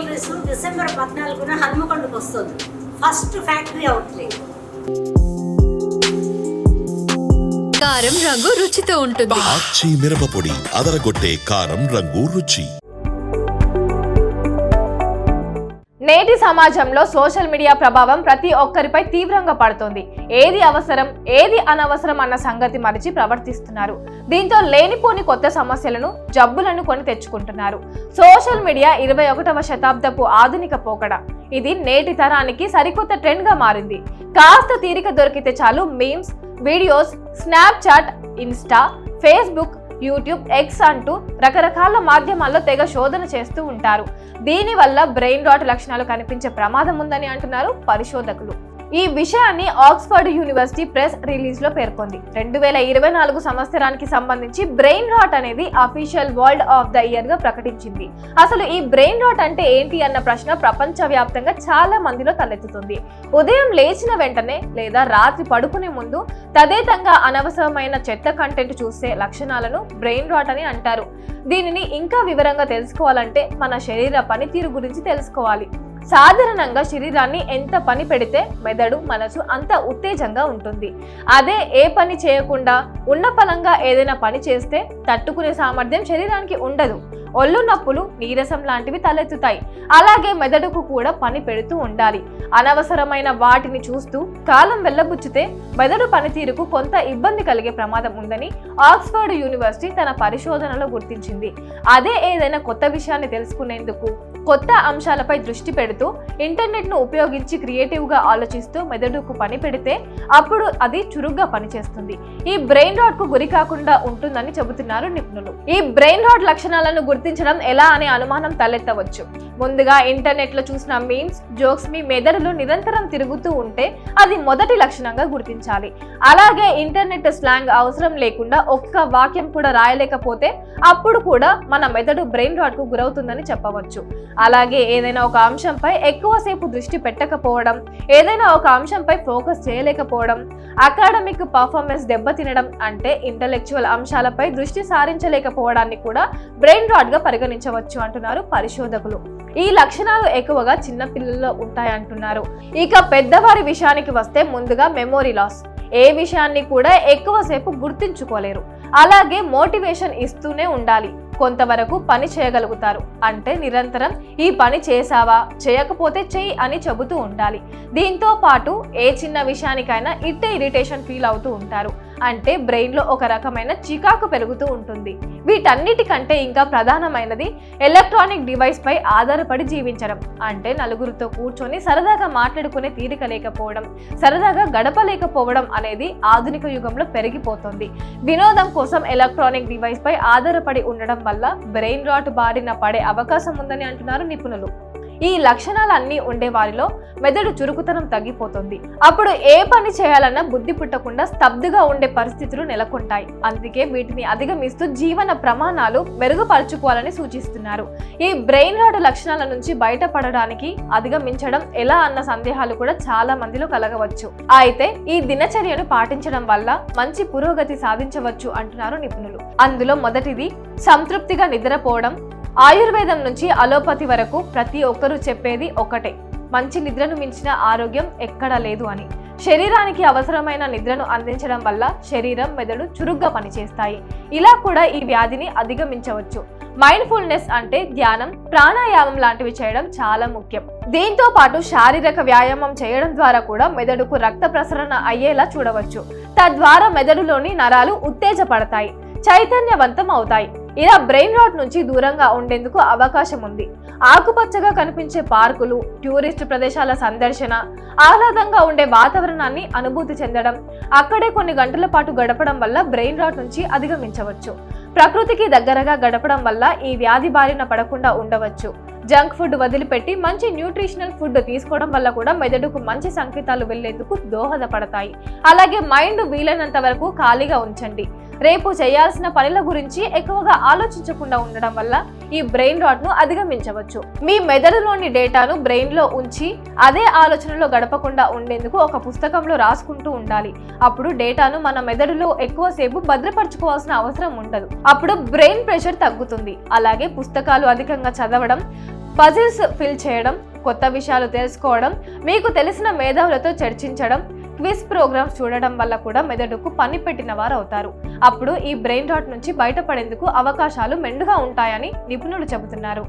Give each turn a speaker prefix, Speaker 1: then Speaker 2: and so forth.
Speaker 1: Jewelleries December పద్నాలుగున హన్మకొండకు వస్తుంది. First factory outlet
Speaker 2: కారం రంగు రుచితో ఉంటుంది.
Speaker 3: ఆచి మిరపపొడి అదరగొట్టే కారం రంగు రుచి.
Speaker 4: నేటి సమాజంలో సోషల్ మీడియా ప్రభావం ప్రతి ఒక్కరిపై తీవ్రంగా పడుతుంది. ఏది అవసరం ఏది అనవసరం అన్న సంగతి మరిచి ప్రవర్తిస్తున్నారు. దీంతో లేనిపోని కొత్త సమస్యలను జబ్బులను కొని తెచ్చుకుంటున్నారు. సోషల్ మీడియా ఇరవై ఒకటవ శతాబ్దపు ఆధునిక పోకడ. ఇది నేటి తరానికి సరికొత్త ట్రెండ్గా మారింది. కాస్త తీరిక దొరికితే చాలు memes videos Snapchat Insta Facebook YouTube X అంటూ రకరకాల మాధ్యమాల్లో తెగ శోధన చేస్తూ ఉంటారు. దీనివల్ల బ్రెయిన్ రాట్ లక్షణాలు కనిపించే ప్రమాదం ఉందని అంటున్నారు పరిశోధకులు. ఈ విషయాన్ని ఆక్స్ఫర్డ్ యూనివర్సిటీ ప్రెస్ రిలీజ్లో పేర్కొంది. రెండు వేల ఇరవై నాలుగు సంవత్సరానికి సంబంధించి బ్రెయిన్ రాట్ అనేది అఫీషియల్ వరల్డ్ ఆఫ్ ద ఇయర్గా ప్రకటించింది. అసలు ఈ బ్రెయిన్ రాట్ అంటే ఏంటి అన్న ప్రశ్న ప్రపంచ వ్యాప్తంగా చాలా మందిలో తలెత్తుతుంది. ఉదయం లేచిన వెంటనే లేదా రాత్రి పడుకునే ముందు తదేతంగా అనవసరమైన చెత్త కంటెంట్ చూసే లక్షణాలను బ్రెయిన్ రాట్ అని అంటారు. దీనిని ఇంకా వివరంగా తెలుసుకోవాలంటే మన శరీర పనితీరు గురించి తెలుసుకోవాలి. సాధారణంగా శరీరాన్ని ఎంత పని పెడితే మెదడు మనసు అంత ఉత్తేజంగా ఉంటుంది. అదే ఏ పని చేయకుండా ఉన్న పలంగా ఏదైనా పని చేస్తే తట్టుకునే సామర్థ్యం శరీరానికి ఉండదు. ఒళ్ళు నొప్పులు నీరసం లాంటివి తలెత్తుతాయి. అలాగే మెదడుకు కూడా పని పెడుతూ ఉండాలి. అనవసరమైన వాటిని చూస్తూ కాలం వెళ్ళబుచ్చితే మెదడు పనితీరుకు కొంత ఇబ్బంది కలిగే ప్రమాదం ఉందని ఆక్స్ఫర్డ్ యూనివర్సిటీ తన పరిశోధనలో గుర్తించింది. అదే ఏదైనా కొత్త విషయాన్ని తెలుసుకునేందుకు కొత్త అంశాలపై దృష్టి పెడుతూ ఇంటర్నెట్ను ఉపయోగించి క్రియేటివ్గా ఆలోచిస్తూ మెదడుకు పని పెడితే అప్పుడు అది చురుగ్గా పనిచేస్తుంది. ఈ బ్రెయిన్ రాట్కు గురి కాకుండా ఉంటుందని చెబుతున్నారు నిపుణులు. ఈ బ్రెయిన్ రాడ్ లక్షణాలను గుర్తించడం ఎలా అనే అనుమానం తలెత్తవచ్చు. ముందుగా ఇంటర్నెట్లో చూసిన మీమ్స్ జోక్స్ మీ మెదడులో నిరంతరం తిరుగుతూ ఉంటే అది మొదటి లక్షణంగా గుర్తించాలి. అలాగే ఇంటర్నెట్ స్లాంగ్ అవసరం లేకుండా ఒక్క వాక్యం కూడా రాయలేకపోతే అప్పుడు కూడా మన మెదడు బ్రెయిన్ రాడ్కు గురవుతుందని చెప్పవచ్చు. అలాగే ఏదైనా ఒక అంశంపై ఎక్కువసేపు దృష్టి పెట్టకపోవడం ఏదైనా ఒక అంశంపై ఫోకస్ చేయలేకపోవడం అకాడమిక్ పర్ఫార్మెన్స్ దెబ్బతినడం అంటే ఇంటలెక్చువల్ అంశాలపై దృష్టి సారించలేకపోవడాన్ని కూడా బ్రెయిన్ రాడ్గా పరిగణించవచ్చు అంటున్నారు పరిశోధకులు. ఈ లక్షణాలు ఎక్కువగా చిన్నపిల్లల్లో ఉంటాయంటున్నారు. ఇక పెద్దవారి విషయానికి వస్తే ముందుగా మెమోరీ లాస్. ఏ విషయాన్ని కూడా ఎక్కువసేపు గుర్తించుకోలేరు. అలాగే మోటివేషన్ ఇస్తూనే ఉండాలి. కొంతవరకు పని చేయగలుగుతారు. అంటే నిరంతరం ఈ పని చేసావా చేయకపోతే చెయ్యి అని చెబుతూ ఉండాలి. దీంతో పాటు ఏ చిన్న విషయానికైనా ఇట్టే ఇరిటేషన్ ఫీల్ అవుతూ ఉంటారు. అంటే బ్రెయిన్లో ఒక రకమైన చికాకు పెరుగుతూ ఉంటుంది. వీటన్నిటికంటే ఇంకా ప్రధానమైనది ఎలక్ట్రానిక్ డివైస్ పై ఆధారపడి జీవించడం. అంటే నలుగురితో కూర్చొని సరదాగా మాట్లాడుకునే తీరిక లేకపోవడం సరదాగా గడపలేకపోవడం అనేది ఆధునిక యుగంలో పెరిగిపోతుంది. వినోదం కోసం ఎలక్ట్రానిక్ డివైస్ పై ఆధారపడి ఉండడం వల్ల బ్రెయిన్ రాట్ బారిన పడే అవకాశం ఉందని అంటున్నారు నిపుణులు. ఈ లక్షణాలన్నీ ఉండే వారిలో మెదడు చురుకుతనం తగ్గిపోతుంది. అప్పుడు ఏ పని చేయాలన్నా బుద్ధి పుట్టకుండా స్తబ్దుగా ఉండే పరిస్థితులు నెలకొంటాయి. అందుకే వీటిని అధిగమిస్తూ జీవన ప్రమాణాలు మెరుగుపరుచుకోవాలని సూచిస్తున్నారు. ఈ బ్రెయిన్ రాడ్ లక్షణాల నుంచి బయటపడడానికి అధిగమించడం ఎలా అన్న సందేహాలు కూడా చాలా మందిలో కలగవచ్చు. అయితే ఈ దినచర్యను పాటించడం వల్ల మంచి పురోగతి సాధించవచ్చు అంటున్నారు నిపుణులు. అందులో మొదటిది సంతృప్తిగా నిద్రపోవడం. ఆయుర్వేదం నుంచి అలోపతి వరకు ప్రతి ఒక్కరూ చెప్పేది ఒకటే. మంచి నిద్రను మించిన ఆరోగ్యం ఎక్కడా లేదు అని. శరీరానికి అవసరమైన నిద్రను అందించడం వల్ల శరీరం మెదడు చురుగ్గా పనిచేస్తాయి. ఇలా కూడా ఈ వ్యాధిని అధిగమించవచ్చు. మైండ్ఫుల్నెస్ అంటే ధ్యానం ప్రాణాయామం లాంటివి చేయడం చాలా ముఖ్యం. దీంతో పాటు శారీరక వ్యాయామం చేయడం ద్వారా కూడా మెదడుకు రక్త ప్రసరణ అయ్యేలా చూడవచ్చు. తద్వారా మెదడులోని నరాలు ఉత్తేజపడతాయి చైతన్యవంతం అవుతాయి. ఇలా బ్రెయిన్ రాట్ నుంచి దూరంగా ఉండేందుకు అవకాశం ఉంది. ఆకుపచ్చగా కనిపించే పార్కులు టూరిస్ట్ ప్రదేశాల సందర్శన ఆహ్లాదంగా ఉండే వాతావరణాన్ని అనుభూతి చెందడం అక్కడే కొన్ని గంటల పాటు గడపడం వల్ల బ్రెయిన్ రాట్ నుంచి అధిగమించవచ్చు. ప్రకృతికి దగ్గరగా గడపడం వల్ల ఈ వ్యాధి బారిన పడకుండా ఉండవచ్చు. జంక్ ఫుడ్ వదిలిపెట్టి మంచి న్యూట్రిషనల్ ఫుడ్ తీసుకోవడం వల్ల కూడా మెదడుకు మంచి సంకేతాలు వెళ్ళేందుకు దోహదపడతాయి. అలాగే మైండ్ వీలైనంత వరకు ఖాళీగా ఉంచండి. రేపు చేయాల్సిన పనుల గురించి ఎక్కువగా ఆలోచించకుండా ఉండడం వల్ల ఈ బ్రెయిన్ రాట్ను అధిగమించవచ్చు. మీ మెదడులోని డేటాను బ్రెయిన్లో ఉంచి అదే ఆలోచనలో గడపకుండా ఉండేందుకు ఒక పుస్తకంలో రాసుకుంటూ ఉండాలి. అప్పుడు డేటాను మన మెదడులో ఎక్కువసేపు భద్రపరచుకోవాల్సిన అవసరం ఉండదు. అప్పుడు బ్రెయిన్ ప్రెషర్ తగ్గుతుంది. అలాగే పుస్తకాలు అధికంగా చదవడం పజిల్స్ ఫిల్ చేయడం కొత్త విషయాలు తెలుసుకోవడం మీకు తెలిసిన మేధావులతో చర్చించడం క్విజ్ ప్రోగ్రామ్స్ చూడడం వల్ల కూడా మెదడుకు పని పెట్టిన వారు అవుతారు అప్పుడు ఈ బ్రెయిన్ రాట్ నుంచి బయటపడేందుకు అవకాశాలు మెండుగా ఉంటాయని నిపుణులు చెబుతున్నారు.